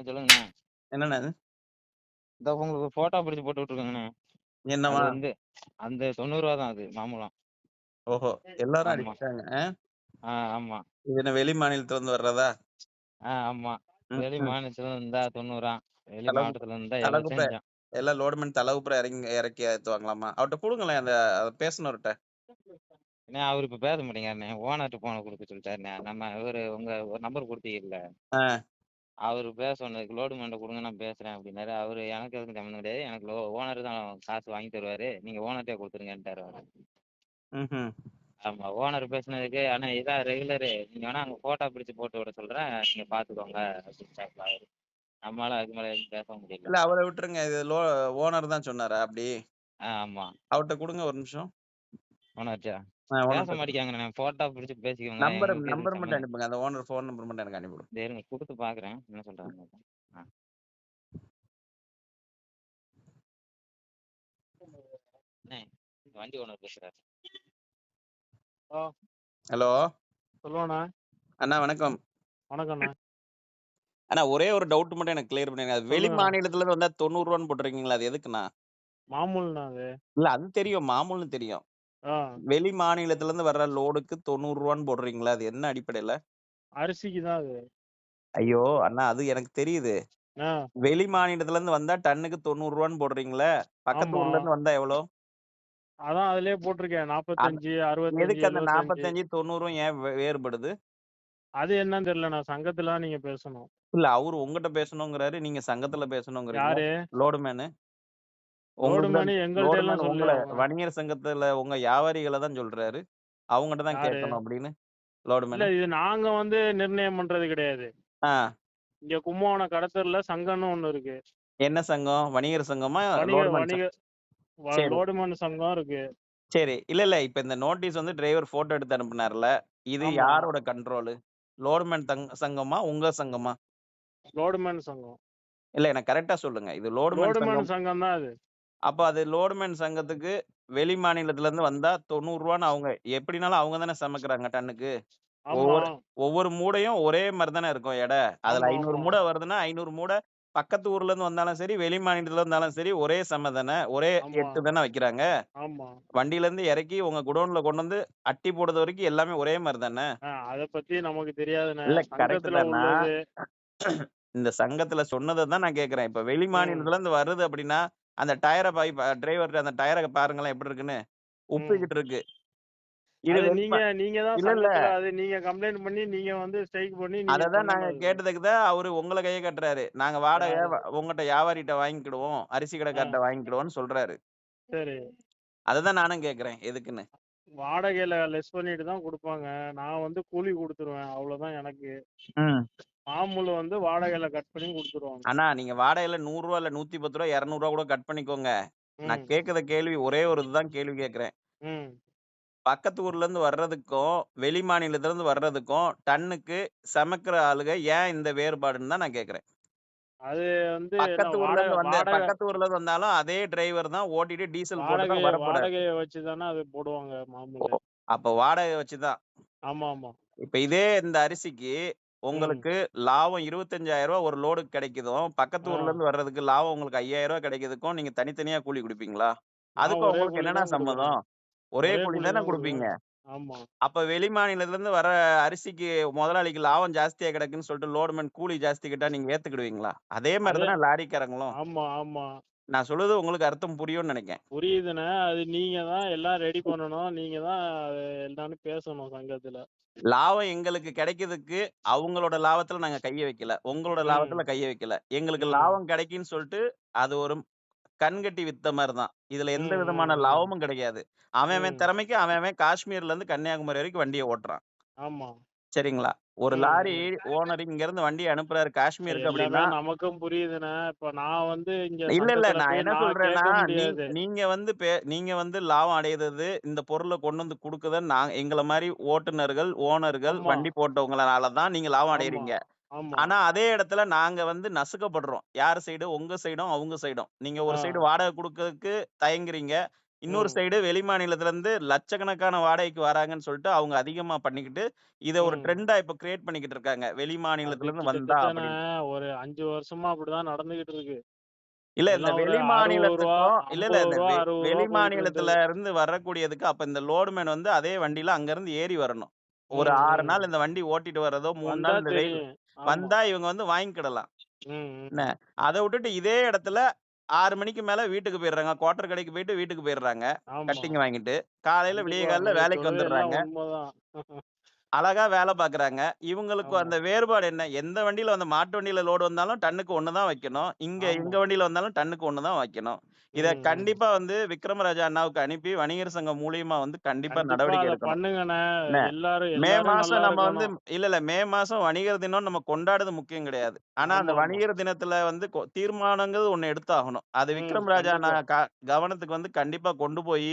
சொல்லுங்கண்ணே. என்னண்ணே? இந்த உங்களுக்கு ஃபோட்டோ பிடிச்சு போட்டு விட்டுருக்கேங்கண்ணே. என்னவா? வந்து அந்த ரூ. 90 தான் அது மாமூலம். ஓஹோ! எல்லாரும் ஆமா. அடிச்சுட்டாங்க. ஆ? ஆ ஆமா. இது என்ன வெளி மாநிலத்துல இருந்து வர்றதா? ஆ ஆமா. வெளி. மாநிலத்துல இருந்தா 90 வெளி மாவட்டத்துல இருந்தா 75 எல்லாம் லோடுமேன் தலகுப்புற இறங்கி இறக்கி ஏத்துவாங்களாமா? அவர்ட்ட குடுங்களேன் அந்த பேசுனவர்ட்ட. அண்ணே அவரு இப்ப பேச மாட்டேங்கிறாருண்ணே. ஓனர்ட்ட ஃபோன குடுக்க சொல்லிட்டாருண்ணே. நம்ம இவரு உங்க ஒரு நம்பர் குடுத்தீங்கல்ல. அவரு பேச சொன்னதுக்கு லோடுமேன்ட்ட குடுங்க நான் பேசுறேன் அப்டின்னாரு. அவரு எனக்கு எதுக்கும் சம்மந்தம் கிடையாது. எனக்கு லோ ஓனர் தான் காசு வாங்கி தருவாரு. நீங்க ஓனர்ட்டயே குடுத்துருங்கன்ட்டாரு அவரு. ம்ஹ்ம். ஆமா. ஓனர் பேசுனதுக்கு அண்ணா இதான் ரெகுலரு. நீங்க வேணா அங்க ஃபோட்டோ பிடிச்சு போட்டு விட சொல்றேன். நீங்க பாத்துக்கோங்க அப்டின்ட்டாப்ல அவரு. நம்மளால அதுக்கு மேல எதுவும் பேச முடியல. இல்ல அவர விட்டுருங்க. இது லோ ஓனர் தான் சொன்னாரா அப்டி? ஆ ஆமா. அவர்ட்ட குடுங்க ஒரு நிமிஷம். ஓனர்ட்ட. பேச. ஃபோட்டோ பிடிச்சு பேசிக்கோங்க. நம்பர் மட்டும் அனுப்புங்க. அந்த ஓனர் ஃபோன் நம்பர் மட்டும் எனக்கு அனுப்பி விடுங்க. இதோ இருங்க குடுத்து பாக்குறேன். என்ன வண்டி ஓனர் பேசுறாரு. ஹலோ. சொல்லுங்கண்ணா. அண்ணா வணக்கம். வணக்கம்ண்ணா. அண்ணா ஒரே ஒரு டவுட் மட்டும் எனக்கு கிளியர் பண்ணுங்க. அது வெளி. மாநிலத்துல இருந்து வந்தா ரூ. 90 போட்டிருக்கீங்களா? அது எதுக்குண்ணா? மாமூல்ண்ணா அது. இல்ல அது தெரியும். மாமூல்னு தெரியும். ஆ. வெளி மாநிலத்துல இருந்து வர்ற லோடுக்கு ரூ. 90 போடுறீங்களா? அது என்ன அடிப்படையில? அரிசிக்கு தான் அது. ஐயோ! அண்ணா அது எனக்கு தெரியுது. ஆ. வெளி மாநிலத்துல இருந்து வந்தா டன்னுக்கு ரூ. 90 போடுறீங்களே. பக்கத்து ஆமா. ஊர்ல இருந்து வந்தா எவ்வளோ? அதான் அதிலேயே போட்டிருக்கேன். அது 45, 65, எதுக்கு அந்த 75. 45, 90 ஏன் வே வேறுபடுது? அது என்னன்னு தெரியலண்ணா. சங்கத்துல தான் நீங்க பேசணும். இல்ல அவரு உங்கிட்ட பேசணுங்கிறாரு. நீங்க சங்கத்துல பேசணுங்கிறீங்க. யாரு? லோடுமேனு. உங்கள்ட்ட லோடுமேனு எங்கள்ட்ட எல்லாம் லோடுமேன் உங்கள. வணிகர் சங்கத்துல உங்க வியாபாரிகள தான் சொல்றாரு. அவங்கட்ட தான்? கேட்கணும் அப்படின்னு. இல்ல லோடுமேனு. இது நாங்க வந்து நிர்ணயம் பண்றது கிடையாது. இங்க கும்பகோணம் கடத்தெருல சங்கம்னு ஒண்ணு இருக்கு. என்ன சங்கம்? வணிகர் சங்கமா? லோடுமேன் சங்கம் இருக்கு. சரி. இல்ல இல்ல. இப்ப இந்த நோட்டீஸ் வந்து டிரைவர் ஃபோட்டோ எடுத்து அனுப்புனார்ல. இது. யாரோட கண்ட்ரோலு? லோடுமேன் சங்கமா? உங்க சங்கமா? லோடுமேன் சங்கம். இல்ல எனக்கு கரெக்ட்டா சொல்லுங்க. இது லோடுமேன் சங்கம் தான் அது. அப்ப அது லோடுமேன் சங்கத்துக்கு வெளி மாநிலத்துல இருந்து வந்தா. 90 அவங்க எப்படினாலும் அவங்க தானே சுமக்குறாங்க டன்னுக்கு. ஆமா. ஒவ்வொரு ஒவ்வொரு மூடையும் ஒரே மாரி தானே இருக்கும் எடை. அதுல ஆமா, 500 ஆமா. மூடை வருதுன்னா 500 மூடை பக்கத்து ஊர்ல இருந்து வந்தாலும் சரி, வெளி மாநிலத்துல இருந்தாலும் சரி ஒரே சம தானே. ஒரே ஆமா. எட்டு தானே வைக்கிறாங்க. ஆமா. வண்டியில இருந்து இறக்கி உங்க குடோன்ல கொண்டு வந்து அட்டி போடுறது வரைக்கும் எல்லாமே ஒரே மாரி தானே. ஆ அத பத்தி நமக்கு தெரியாதுண்ணே. இல்ல கரெக்ட் சங்கத்துல தான்னா. உள்ளது. இந்த சங்கத்துல சொன்னத தான் நான் கேட்கிறேன். இப்ப வெளி ம். மாநிலத்துல இருந்து வருது அப்படின்னா, அந்த டயர பாய் டிரைவர்ட்ட அந்த டயர பாருங்களேன் எப்படி இருக்குன்னு. உப்பிக்கிட்டு இருக்கு. இது நீங்க நீங்க தான் இல்ல அது நீங்க கம்ப்ளைண்ட் பண்ணி நீங்க வந்து ஸ்ட்ரைக் பண்ணி அததான் நாங்க. கேட்டதுக்கு தான் அவரு உங்கள கைய காட்டுறாரு. நாங்க வாடகை யாரு? வ உங்கட்ட வியாபாரிட்ட வாங்கிக்கிடுவோம். அரிசி ஆ. கடைக்காரர்ட்ட வாங்கிக்கிடுவோம்னு சொல்றாரு. சரி. அததான் நானும் கேட்கிறேன். எதுக்குன்னு. வாடகையில லெஸ் பண்ணிட்டு தான் குடுப்பாங்க. நான் வந்து கூலி குடுத்துருவேன். அவ்வளோதான் எனக்கு. மாமூல் வந்து வாடகையில கட் பண்ணி குடுத்துருவாங்க. அண்ணா நீங்க வாடகையில ரூ. 100 இல்ல ரூ. 110 ரூ. 200 கூட கட் பண்ணிக்கோங்க. நான் ம். கேட்கிற கேள்வி ஒரே ஒரு இதுதான் கேள்வி கேட்கிறேன். ம். பக்கத்து ஊர்ல இருந்து வர்றதுக்கும், வெளி மாநிலத்துல இருந்து வர்றதுக்கும் டன்னுக்கு சமைக்கிற ஆளுக ஏன் இந்த வேறுபாடுன்னு தான் நான் கேட்கிறேன். அது வந்து பக்கத்து ஊர்ல இருந்து வந்த பக்கத்து ஊர்ல இருந்து வந்தாலும் அதே டிரைவர் தான் ஓட்டிட்டு டீசல் போட்டு தான் வாடகைய வச்சு தானே அது போடுவாங்க! மாமூலு. அப்ப வாடகை வச்சு தான். ஆமா, ஆமா. இப்ப இதே இந்த அரிசிக்கு ம். உங்களுக்கு லாபம் ரூ. 25,000 ஒரு லோடுக்கு கிடைக்குதும், பக்கத்து ஆ. ஊர்ல இருந்து வர்றதுக்கு லாபம் உங்களுக்கு ரூ. 5,000 கிடைக்குதுக்கும் நீங்க தனித்தனியா கூலி குடுப்பீங்களா? நான் அதுக்கும் ஒரே உங்களுக்கு கூலி என்னண்ணா தான் குடுக்குறேன். சம்மதம்? ஒரே ஒரே கூலி கூலி தானே தான் குடுப்பீங்க. குடுக்குறேன். ஆமா. அப்ப வெளி மாநிலத்துல இருந்து வர அரிசிக்கு முதலாளிக்கு லாபம் ஜாஸ்தியா கிடைக்குன்னு சொல்லிட்டு லோடுமேன் கூலி ஜாஸ்தி கேட்டா நீங்க ஏத்துக்கிடுவீங்களா? அதே மாரி அதே தானே லாரிக்காரங்களும். ஆமா, ஆமா. நான் சொல்றது உங்களுக்கு அர்த்தம் புரியும்னு நெனைக்கிறேன். புரியுதுண்ணே. அது நீங்க தான் எல்லாம் ரெடி பண்ணணும். நீங்க தான் எல்லாரும் பேசணும் சங்கத்துல. லாபம் எங்களுக்கு கிடைக்கிறதுக்கு அவங்களோட லாபத்துல நாங்க கைய வைக்கல. உங்களோட. லாபத்துல கைய வைக்கல. எங்களுக்கு. லாபம் கிடைக்குன்னு சொல்லிட்டு அது ஒரு கண்கட்டி வித்த மாரி தான். இதுல எந்த விதமான. லாபமும் கிடையாது. அவன். திறமைக்கு அவன் காஷ்மீர்ல இருந்து கன்னியாகுமரி வரைக்கும் வண்டிய ஓட்டுறான். ஆமா. சரிங்களா? ஒரு லாரி ம். ஓனர் இங்க இருந்து வண்டிய அனுப்புறாரு காஷ்மீருக்கு எல்லாமே அப்படின்னா நமக்கும் புரியுதுண்ணே. இப்ப நான் வந்து இங்க இல்ல இல்ல. சங்கத்துல நான் போய் என்ன நான் சொல்றேன்னா, கேட்க நீ முடியாது. நீங்க வந்து பே நீங்க வந்து லாபம் அடையறது இந்த பொருள கொண்டு வந்து குடுக்குறது நான் எங்கள மாரி ஓட்டுநர்கள், ஓனர்கள், ஆமா. வண்டி போட்டவங்களால தான் நீங்க லாபம் ஆமா. அடையறீங்க. ஆமா. ஆனா அதே இடத்துல நாங்க வந்து நசுக்கப்படுறோம். யார் சைடு? உங்க சைடும், அவங்க சைடும். நீங்க ஒரு ஆ. சைடு வாடகை குடுக்கறதுக்கு தயங்குறீங்க. இன்னொரு ம் சைடு வெளி மாநிலத்துல இருந்து லட்சக்கணக்கான வாடகைக்கு வராங்கன்னு சொல்லிட்டு அவங்க அதிகமா பண்ணிக்கிட்டு இத ஒரு ம். ட்ரெண்டா இப்ப கிரியேட் பண்ணிக்கிட்டு இருக்காங்க. வெளி அது மாநிலத்துல இருந்து வந்தா கிட்டத்தட்ட அப்படின்னு ஒரு அஞ்சு வருஷமா அப்படிதான் நடந்துகிட்டு இருக்கு. இல்ல இந்த எல்லாம் ஒரு வெளி ரூபா மாநிலத்துக்கும் இல்ல இல்ல இந்த வெ- வெளி போயிட்டு மாநிலத்துல இருந்தது இருந்து வரக்கூடியதுக்கு அப்ப இந்த லோடுமேன் வந்து அதே வண்டியில அங்க இருந்து ஏறி வரணும். ஒரு ம் ஆறு ம். நாள் இந்த வண்டி ஓட்டிட்டு வர்றதோ மூணு வந்தா நாள் இந்த வெயில் தெரியும். ஆமா. வந்தா இவங்க வந்து வாங்கிக்கிடலாம். ம் என்ன? ம் அதை விட்டுட்டு இதே இடத்துல ஆறு மணிக்கு மேல வீட்டுக்கு போயிடுறாங்க. குவார்டர் கடைக்கு போயிட்டு வீட்டுக்கு போயிடுறாங்க. கட்டிங் வாங்கிட்டு காலையில விடிய காலையில வேலைக்கு வந்துடுறாங்க. அழகா வேலை பாக்குறாங்க. இவங்களுக்கு அந்த வேறுபாடு என்ன? எந்த வண்டியில வந்து மாட்டு வண்டியில லோடு வந்தாலும் டன்னுக்கு ஒண்ணு தான் வைக்கணும். இங்க எங்க வண்டியில வந்தாலும் டன்னுக்கு ஒண்ணு தான் வைக்கணும். இத கண்டிப்பா வந்து விக்ரமராஜா அண்ணாவுக்கு அனுப்பி வணிகர் சங்கம் மூலியமா வந்து கண்டிப்பா நடவடிக்கை எடுக்கணும். மே மாசம் நம்ம வந்து இல்ல இல்ல. மே மாசம் வணிகர் தினம் நம்ம கொண்டாடுறது முக்கியம் கிடையாது. ஆனா அந்த வணிகர் தினத்துல வந்து தீர்மானங்கிறது ஒண்ணு எடுத்தாகணும். அது விக்ரம் ராஜா க- கவனத்துக்கு வந்து கண்டிப்பா கொண்டு போய்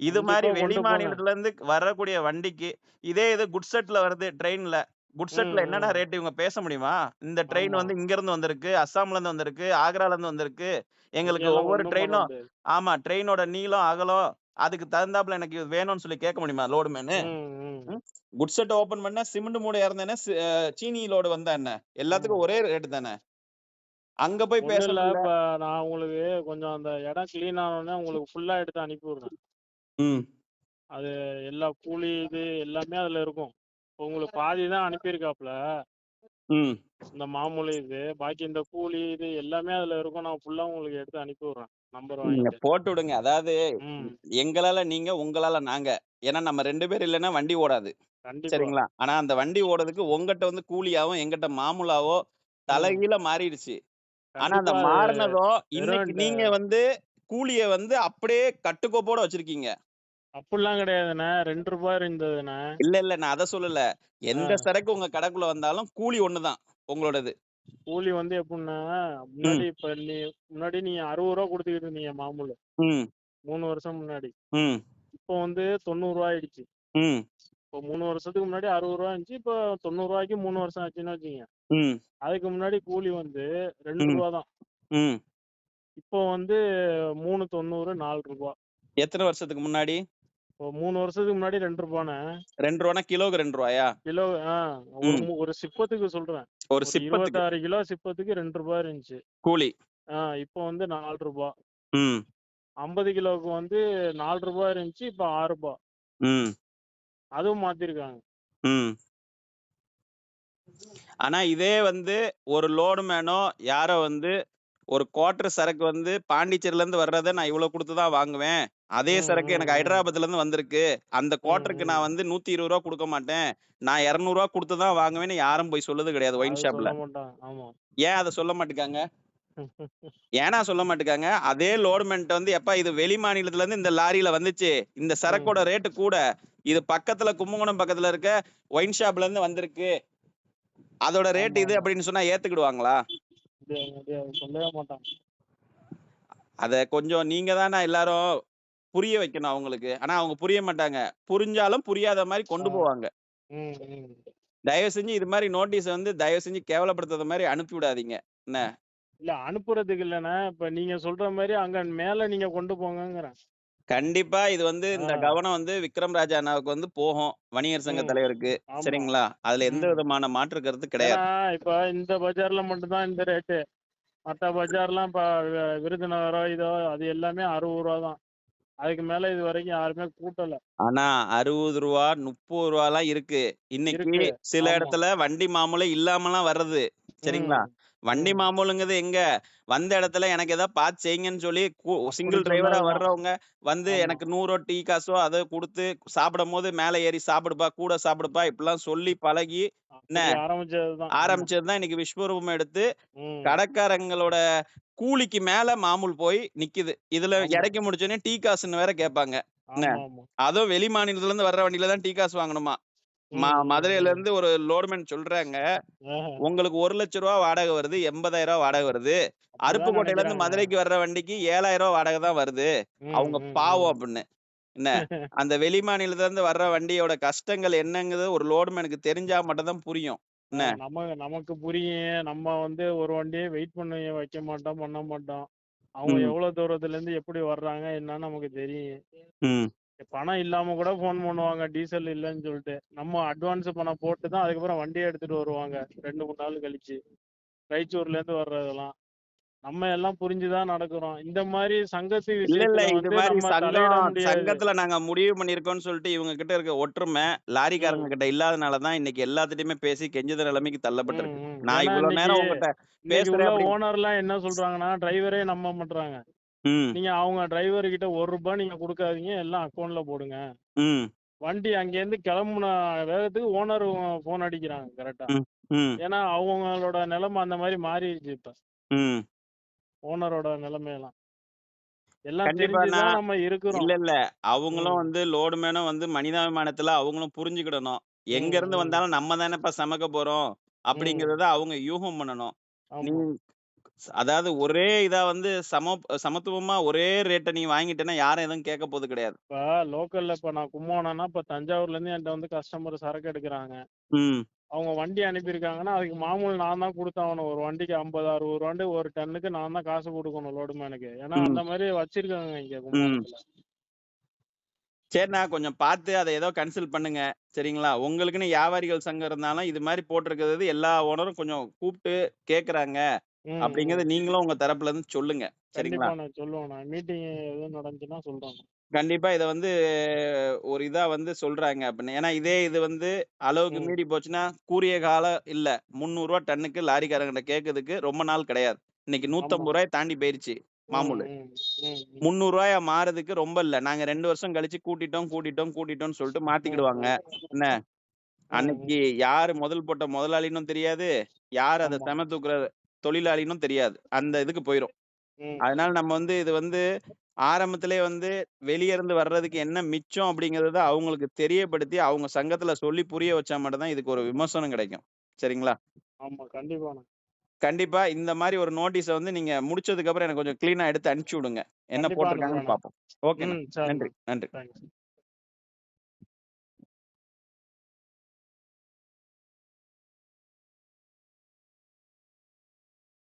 இது மாதிரி வெளி மாநிலத்துல இருந்து வரக்கூடிய வண்டிக்கு இதே இது குட்செட்ல வருது ட்ரெயின்ல. குட்செட்ல என்னென்ன ம். ரேட் இவங்க பேச முடியுமா? இந்த ட்ரெயின் வந்து இங்க இருந்து வந்திருக்கு அஸ்ஸாம்ல இருந்து வந்திருக்கு ஆக்ரால இருந்து வந்திருக்கு. எங்களுக்கு ஒவ்வொரு ட்ரெயினும் ஆமா ட்ரெயினோட நீளம் அகலம் அதுக்கு தகுந்தாப்புல எனக்கு வேணும்னு சொல்லி கேட்க முடியுமா லோடுமேனு ம் ம். குட்செட் ஓபன் பண்ணா சிமெண்ட் மூடை இறந்தேனே சீனி லோடு வந்தா என்ன? எல்லாத்துக்கும் ஒரே ரேட் தானே? அங்க போய் பேசணும்ல இப்ப நான் உங்களுக்கு கொஞ்சம் அந்த இடம் கிளீன் ஆனோடனே உங்களுக்கு ஃபுல்லா எடுத்து அனுப்பி விடுறேன் அது எல்லா கூலி இது எல்லாமே அதுல இருக்கும். உங்களுக்கு பாதி தான் அனுப்பியிருக்காப்புல. ம். இந்த மாமூலி இது பாக்கி இந்த கூலி இது எல்லாமே அதுல இருக்கும். நான் ஃபுல்லா உங்களுக்கு எடுத்து அனுப்பி விடுறேன். நம்பர் நீங்க வாங்கிட்டு. போட்டு விடுங்க. அதாவது ம். எங்களால நீங்க உங்களால நாங்க. ஏன்னா நம்ம ரெண்டு பேர் இல்லைன்னா வண்டி ஓடாது. கண்டிப்பா. சரிங்களா? ஆனா அந்த வண்டி ஓடுறதுக்கு உங்ககிட்ட வந்து கூலியாவும் எங்கிட்ட மாமூலாவோ ம். தலைகீழ மாறிடுச்சு. ஆனா அந்த கண்டிப்பா அது மாறினதும் இன்னைக்கு நீங்க வந்து கூலிய வந்து அப்படியே கட்டுக்கோப்போட வச்சிருக்கீங்க. அப்படிலாம் கிடையாதுண்ணே. ரெண்டு ரூபாய் இருந்ததுண்ணே. இல்ல இல்ல. நான் அதை சொல்லல. ஆ. எந்த சரக்கு உங்க கடைக்குள்ள வந்தாலும் கூலி ஒண்ணுதான் உங்களோடது. கூலி வந்து எப்படின்னா ம். முன்னாடி இப்ப நீ முன்னாடி நீ அறுபது ரூபா கொடுத்துக்கிட்டு இருந்தீங்க மாமூலு. ம். மூணு வருஷம் முன்னாடி. ம். இப்போ வந்து தொண்ணூறு ரூபா ஆயிடுச்சு. ம். இப்போ மூணு வருஷத்துக்கு முன்னாடி அறுபது ரூபா இருந்துச்சு. இப்போ தொண்ணூறு ரூபாய்க்கு மூணு வருஷம் ஆச்சுன்னு வச்சுக்கோங்க. ம். அதுக்கு முன்னாடி கூலி வந்து ரெண்டு ம். தான். ம். இப்போ வந்து மூணு தொண்ணூறு நாலு ரூபா. எத்தனை வருஷத்துக்கு முன்னாடி? இப்போ மூணு வருஷத்துக்கு முன்னாடி ரெண்டு ரூபாண்ணே. ரெண்டு ரூபானா கிலோக்கு ரெண்டு ரூபாயா? கிலோ ஆ ஒரு ம். ஒரு சிப்பத்துக்கு சொல்றேன். ஒரு ஒரு சிப்பத்துக்கு? இருபத்தாறு கிலோ சிப்பத்துக்கு ரெண்டு ரூபாய் இருந்துச்சு. கூலி? ஆ இப்போ வந்து நாலு ரூபா. ம். ஐம்பது கிலோவுக்கு வந்து நாலு ரூபாய் இருந்துச்சு இப்போ ஆறு ரூபாய் ம். அதுவும் மாத்திருக்காங்க. ம். ஆனா இதே வந்து ஒரு லோடு மேனோ யாரோ வந்து ஒரு குவார்டர் சரக்கு வந்து பாண்டிச்சேரில இருந்து வர்றதை நான் இவ்வளவு கொடுத்து தான் வாங்குவேன். அதே சரக்கு எனக்கு ஹைதராபாத்ல இருந்து வந்திருக்கு. அந்த ம் நான் வந்து நூத்தி இருபது ரூபா கொடுக்க மாட்டேன். நான் இருநூறு ரூபா கொடுத்து தான் வாங்குவேன்னு யாரும் போய் சொல்லுது கிடையாது ஒயின் ஷாப்ல. ஏன் அதை சொல்ல மாட்டேங்காங்க ஏன்னா சொல்ல மாட்டேங்காங்க அதே லோடுமென்ட் வந்து எப்பா இது வெளி மாநிலத்துல இருந்து இந்த லாரியில வந்துச்சு. இந்த சரக்கோட ரேட்டு கூட. இது பக்கத்துல கும்பகோணம் பக்கத்துல இருக்க ஒயின் ஷாப்ல இருந்து வந்திருக்கு. அதோட ரேட் இது அப்படின்னு சொன்னா ஏத்துக்கிடுவாங்களா? சொல்லவே மாட்டாங்க அத கொஞ்சம் நீங்க தானே எல்லாரும் புரிய வைக்கணும் அவங்களுக்கு. ஆனா அவங்க புரிய மாட்டாங்க. புரிஞ்சாலும் புரியாத மாதிரி கொண்டு போவாங்க. தயவு செஞ்சு இது மாதிரி நோட்டீஸ் வந்து தயவு செஞ்சு கேவலப்படுத்தாத மாதிரி அனுப்பி விடாதீங்க. என்ன? இல்ல அனுப்புறதுக்கு இல்லைண்ணே இப்ப நீங்க சொல்ற மாதிரி அங்க மேல நீங்க கொண்டு போங்கங்கிறேன். கண்டிப்பா இது வந்து இந்த கவனம் வந்து விக்ரம் ராஜா அண்ணாவுக்கு வந்து போகும். வணிகர் சங்க தலைவருக்கு. சரிங்களா? அதுல எந்த விதமான மாற்று கருத்து கிடையாது. இப்ப இந்த பஜார்ல மட்டும்தான் இந்த ரேட்டு. மற்ற பஜார்லாம் இப்ப விருதுநகரோ இதோ அது எல்லாமே அறுபது ரூபா தான். அதுக்கு மேல இது வரைக்கும் யாருமே கூட்டல. ஆனா அறுபது ரூபா முப்பது ரூபாலாம் இருக்கு. இன்னைக்கு இருக்கு. சில ஆமா. இடத்துல வண்டி மாமூலே இல்லாமலாம் வர்றது சரிங்களா? ம். வண்டி ம். மாமூலுங்கிறது எங்க? வந்த இடத்துல எனக்கு ஏதாவது பார்த்து செய்யுங்கன்னு சொல்லி சிங்கிள் டிரைவரா வர்றவங்க வந்து ஆமா. எனக்கு நூறோ டீ காசோ அதை கொடுத்து சாப்பிடும் போது மேலே ஏறி சாப்பிடுப்பா கூட சாப்பிடுப்பா இப்படிலாம் சொல்லி பழகி என்ன அப்படி ஆரம்பிச்சதுதான். ஆமா ஆரம்பிச்சது தான் இன்னைக்கு விஸ்வரூபம் எடுத்து ம். கடைக்காரங்களோட கூலிக்கு மேல மாமூல் போய் நிக்குது. இதுல இறக்கி முடிச்சோடனே டீ காசுன்னு வேற கேட்பாங்க. அதுவும் வெளி மாநிலத்துல இருந்து வர்ற வண்டியில தான் டீ காசு வாங்கணுமா? மதுரையில இருந்து ஒரு லோடுமேன் சொல்றாங்க. உங்களுக்கு ஒரு லட்ச ரூபா வாடகை வருது எண்பதாயிரம் ரூபா வாடகை வருது. அருப்புக்கோட்டையில இருந்து மதுரைக்கு வர்ற வண்டிக்கு ஏழாயிரம் ரூபா வாடகை தான் வருது. அவங்க பாவம் அப்படின்னு. என்ன? அந்த வெளி மாநிலத்துல இருந்து வர்ற வண்டியோட கஷ்டங்கள் என்னங்கிறது ஒரு லோடுமேனுக்கு தெரிஞ்சா மட்டும் தான் புரியும். நம்ம நமக்கு புரியும். நம்ம வந்து ஒரு வண்டியை வெயிட் பண்ண வைக்க மாட்டோம் பண்ண மாட்டோம். அவங்க. எவ்வளவு தூரத்துல இருந்து எப்படி வர்றாங்க என்னன்னு நமக்கு தெரியும். பணம் இல்லாம கூட ஃபோன் பண்ணுவாங்க டீசல் இல்லைன்னு சொல்லிட்டு. நம்ம அட்வான்ஸ் பணம் போட்டு தான் அதுக்கப்புறம் வண்டியை எடுத்துட்டு வருவாங்க ரெண்டு மூணு நாள் கழிச்சு. ரைச்சூர்ல இருந்து வர்றதெல்லாம். நம்ம எல்லாம் புரிஞ்சுதான் நடக்கிறோம். இந்த மாதிரி சங்கத்து இல்ல இல்ல இது மாதிரி சங்கம் சங்கத்துல நாங்க முடிவு பண்ணிருக்கோம்னு சொல்லிட்டு இவங்க கிட்ட இருக்க ஒற்றுமை லாரிக்காரங்க கிட்ட இல்லாதனாலதான் இன்னைக்கு எல்லாத்திட்டயுமே பேசி கெஞ்சுத நிலைமைக்கு தள்ளப்பட்டிருக்கு. நான் இவ்வளவு நேரம் உங்ககிட்ட பேசுறேன் அப்படி ஓனர்லாம் என்ன சொல்றாங்கன்னா டிரைவரே நம்ப மாட்றாங்க. ம். நீங்க அவங்க டிரைவர் கிட்ட ஒரு ரூபாய் நீங்க கொடுக்காதீங்க எல்லாம் அக்கௌண்ட்ல போடுங்க. வண்டி அங்கேருந்து கிளம்புன வேகத்துக்கு ஓனர் ஃபோன் அடிக்கிறாங்க கரெக்டா ஏன்னா அவங்களோட நிலைமை அந்த மாதிரி மாறிடுச்சு இப்ப. ஓனரோட நிலைமையெல்லாம். எல்லாம் கண்டிப்பா தெரிஞ்சுதான் நான் நம்ம இருக்கிறோம். இல்ல இல்ல அவங்களும் ம் வந்து லோடு மேனும் வந்து மனிதாபிமானத்துல அவங்களும் புரிஞ்சுக்கிடணும். எங்க ம் இருந்து ம் வந்தாலும் நம்ம தானேப்பா சமைக்க போறோம் ம். அப்படிங்கறத அவங்க யூகம் பண்ணணும். நீ ஆமா. அதாவது ஒரே இதா வந்து சம சமத்துவமா ஒரே ரேட்டை நீ வாங்கிட்டேன்னா யாரும் எதுவும் கேட்க போறது கிடையாது. இப்ப லோக்கல்ல இப்ப நான் கும்போணம்னா இப்ப தஞ்சாவூர்ல இருந்து என்கிட்ட வந்து கஸ்டமர் சரக்கு எடுக்கிறாங்க. ம். அவங்க வண்டி அனுப்பியிருக்காங்கன்னா அதுக்கு மாமூல் நான் தான் கொடுத்தாகணும். ஒரு வண்டிக்கு ஐம்பது அறுபது ரூபாண்டு ஒரு டன்னுக்கு நான் தான் காசு கொடுக்கணும் லோடு மேனுக்கு. ஏன்னா அந்த மாதிரி வச்சிருக்காங்க இங்க ம். கும்போணத்துல சரிண்ணா கொஞ்சம் பார்த்து அதை ஏதோ கன்சல்ட் பண்ணுங்க. சரிங்களா? உங்களுக்குன்னு வியாபாரிகள் சங்கம் இருந்தாலும் இது மாதிரி போட்டிருக்கிறது எல்லா ஓனரும் கொஞ்சம் கூப்பிட்டு ம் அப்படிங்கறத நீங்களும் உங்க தரப்புல இருந்து சொல்லுங்க. சரிங்களா? நான் நான். மீட்டிங் எதுவும் நடந்துச்சுன்னா சொல்றேன். கண்டிப்பா இதை வந்து ஒரு இதா வந்து சொல்றாங்க அப்படின்னு. ஏன்னா இதே இது வந்து அளவுக்கு மீறி போச்சுன்னா கூறிய காலம் இல்ல முந்நூறு ரூபா டன்னுக்கு லாரிக்காரங்கிட்ட கேட்கறதுக்கு ரொம்ப நாள் கிடையாது. இன்னைக்கு நூத்தம்பது ரூபாய் தாண்டி போயிருச்சு மாமூல். முந்நூறு ரூபாயா மாறதுக்கு ரொம்ப இல்ல. நாங்க ரெண்டு வருஷம் கழிச்சு கூட்டிட்டோம் கூட்டிட்டோம் கூட்டிட்டோம்னு சொல்லிட்டு மாத்திக்கிடுவாங்க. என்ன? அன்னைக்கு யாரு முதல் போட்ட முதலாளினும் தெரியாது. யார் அதை செம தூக்குற தொழிலாளினும் தெரியாது. அந்த இதுக்கு போயிரும். ம். அதனால நம்ம வந்து இது வந்து ஆரம்பத்திலே வந்து வெளிய இருந்து வர்றதுக்கு என்ன மிச்சம் அப்படிங்கறத அவங்களுக்கு தெரியப்படுத்தி அவங்க சங்கத்துல சொல்லி புரிய வச்சா மட்டும்தான் இதுக்கு ஒரு விமர்சனம் கிடைக்கும். சரிங்களா? ஆமா கண்டிப்பாண்ணா கண்டிப்பா இந்த மாதிரி ஒரு நோட்டீஸை வந்து நீங்க முடிச்சதுக்கு அப்புறம் எனக்கு கொஞ்சம் கிளீனா எடுத்து அனுப்பிச்சு விடுங்க. என்ன கண்டிப்பா போட்டிருக்காங்கன்னு அனுப்புறேண்ணா பார்ப்போம் ஓகேண்ணா. ம் சரிண்ணா. நன்றி நன்றி.